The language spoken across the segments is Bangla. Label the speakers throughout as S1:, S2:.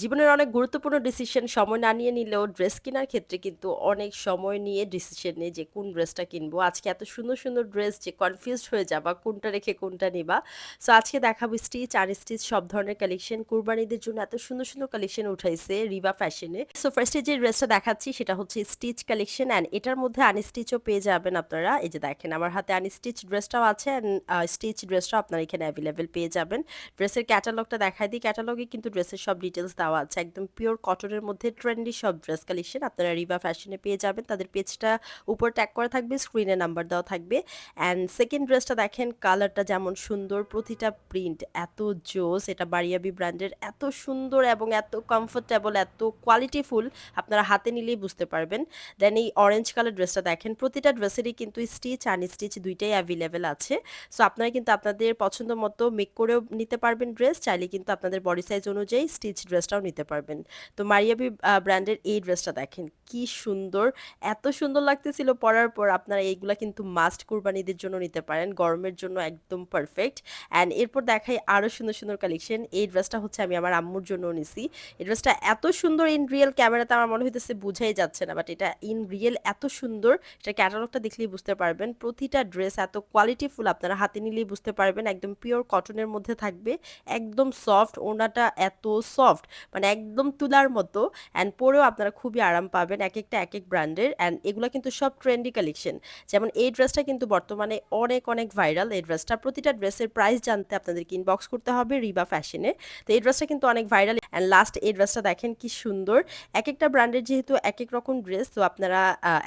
S1: জীবনের অনেক গুরুত্বপূর্ণ ডিসিশন সময় না নিয়ে নিলেও ড্রেস কেনার ক্ষেত্রে কিন্তু অনেক সময় নিয়ে ডিসিশন নেই যে কোন ড্রেসটা কিনবো। আজকে এত সুন্দর সুন্দর ড্রেস যে কনফিউজড হয়ে যাবা, কোনটা রেখে কোনটা নিবা। সো আজকে দেখাবো স্টিচ আর স্টিচ সব ধরনের কালেকশন কুরবানিদের জন্য এত সুন্দর সুন্দর কালেকশন উঠাইছে রিবা ফ্যাশনে সো ফার্স্টে যে ড্রেসটা দেখাচ্ছি সেটা হচ্ছে স্টিচ কালেকশন অ্যান্ড এটার মধ্যে আনস্টিচও পেয়ে যাবেন আপনারা। এই যে দেখেন আমার হাতে আনস্টিচ ড্রেসটাও আছে অ্যান্ড স্টিচ ড্রেসটাও আপনারা এখানে অ্যাভেলেবেল পেয়ে যাবেন। ড্রেসের ক্যাটালগটা দেখাই দিই। ক্যাটালগে কিন্তু ড্রেসের সব ডিটেলস দেওয়া আছে। একদম পিওর কটনের মধ্যে ট্রেন্ডি সব ড্রেস কালেকশন আপনারা রিবা ফ্যাশনে পেয়ে যাবেন। তাদের পেজটা উপর ট্যাগ করা থাকবে স্ক্রিনে নাম্বার দেওয়া থাকবে। অ্যান্ড সেকেন্ড ড্রেসটা দেখেন কালারটা যেমন সুন্দর, প্রতিটা প্রিন্ট এত জোস, এটা বারিয়াবি ব্র্যান্ডের এত সুন্দর এবং এত কমফোর্টেবল এত কোয়ালিটিফুল আপনারা হাতে নিলেই বুঝতে পারবেন। দেন এই অরেঞ্জ কালার ড্রেসটা দেখেন, প্রতিটা ড্রেসেরই কিন্তু স্টিচ আনস্টিচ দুইটাই অ্যাভেলেবেল আছে। সো আপনারা কিন্তু আপনাদের পছন্দ মতো মেক করেও নিতে পারবেন ড্রেস চাইলে কিন্তু আপনাদের বডি সাইজ অনুযায়ী স্টিচ ড্রেসটাও নিতে পারবেন। তো মারিয়াবি ব্র্যান্ডের এই ড্রেসটা দেখেন, কি সুন্দর। এত সুন্দর লাগতেছিল পরার পর আপনারা এইগুলা কিন্তু মাস্ট কুরবানিদের জন্য নিতে পারেন, গরমের জন্য একদম পারফেক্ট অ্যান্ড এরপর দেখাই আরও সুন্দর সুন্দর কালেকশন এই ড্রেসটা হচ্ছে আমি আমার আম্মুর জন্য নিছি। এই ড্রেসটা এত সুন্দর ইন রিয়েল ক্যামেরাতে আমার মনে হইতেছে বুঝাই যাচ্ছে না বাট এটা ইন রিয়েল এত সুন্দর, এটা ক্যাটালগটা দেখলেই বুঝতে পারবেন। প্রতিটা ড্রেস এত কোয়ালিটিফুল আপনারা হাতে নিলেই বুঝতে পারবেন, একদম পিওর কটনের মধ্যে থাকবে, একদম সফট ওনাটা এত সফট মানে একদম তুলার মতো অ্যান্ড পরেও আপনারা খুবই আরাম পাবেন এক একটা এক এক ব্র্যান্ডের অ্যান্ড এগুলো কিন্তু সব ট্রেন্ডি কালেকশন যেমন এই ড্রেসটা কিন্তু বর্তমানে অনেক অনেক ভাইরাল এই ড্রেসটা প্রতিটা ড্রেসের প্রাইস জানতে আপনাদেরকে ইনবক্স করতে হবে রিবা ফ্যাশনে তো এই ড্রেসটা কিন্তু অনেক ভাইরাল অ্যান্ড লাস্ট এই ড্রেসটা দেখেন কি সুন্দর। এক একটা ব্র্যান্ডের যেহেতু এক এক রকম ড্রেস তো আপনারা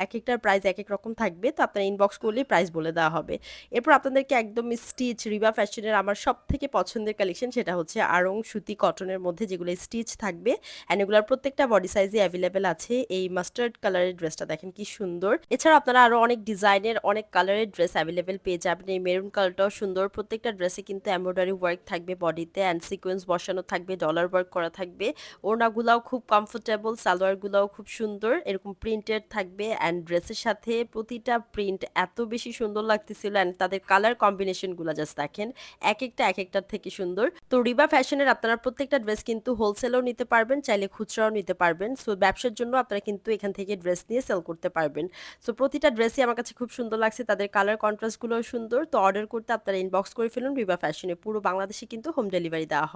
S1: এক একটার প্রাইস এক এক রকম থাকবে। তো আপনারা ইনবক্স করলেই প্রাইস বলে দেওয়া হবে। এরপর আপনাদেরকে একদম স্টিচ রিবা ফ্যাশনের আমার সব থেকে পছন্দের কালেকশন সেটা হচ্ছে আরং সুতি কটনের মধ্যে যেগুলো স্টিচ থাকবে অ্যান্ড এগুলোর প্রত্যেকটা বডি সাইজে অ্যাভেলেবেল আছে এই মাস্টার্ড কালারের ড্রেসটা দেখেন কি সুন্দর। এছাড়া আপনারা আরও অনেক ডিজাইনের অনেক কালারের ড্রেস অ্যাভেলেবেল পেয়ে যাবেন। এই মেরুন কালারটাও সুন্দর। প্রত্যেকটা ড্রেসে কিন্তু এমব্রয়ডারি ওয়ার্ক থাকবে বডিতে অ্যান্ড সিকোয়েন্স বসানো থাকবে ডলার ওয়ার্ক করা থাকবে। ওড়নাগুলাও খুব কমফোর্টেবল সালোয়ারগুলাও খুব সুন্দর। এরকম প্রিন্টেড থাকবে অ্যান্ড ড্রেসের সাথে প্রতিটা প্রিন্ট এত বেশি সুন্দর লাগতেছিল অ্যান্ড তাদের কালার কম্বিনেশনগুলো জাস্ট দেখেন। এক একটা এক একটার থেকে সুন্দর। তো রিবা ফ্যাশনের আপনারা প্রত্যেকটা ড্রেস কিন্তু হোলসেলও নিতে পারবেন, চাইলে খুচরাও নিতে পারবেন। সো ব্যবসার জন্য আপনারা কিন্তু এখান থেকে ড্রেস নিয়ে সেল করতে পারবেন। সো প্রতিটা ড্রেসই আমার কাছে খুব সুন্দর লাগছে, তাদের কালার কন্ট্রাস্টগুলোও সুন্দর। তো অর্ডার করতে আপনারা ইনবক্স করে ফেলুন বিবা ফ্যাশনে পুরো বাংলাদেশে কিন্তু হোম ডেলিভারি দেওয়া হয়।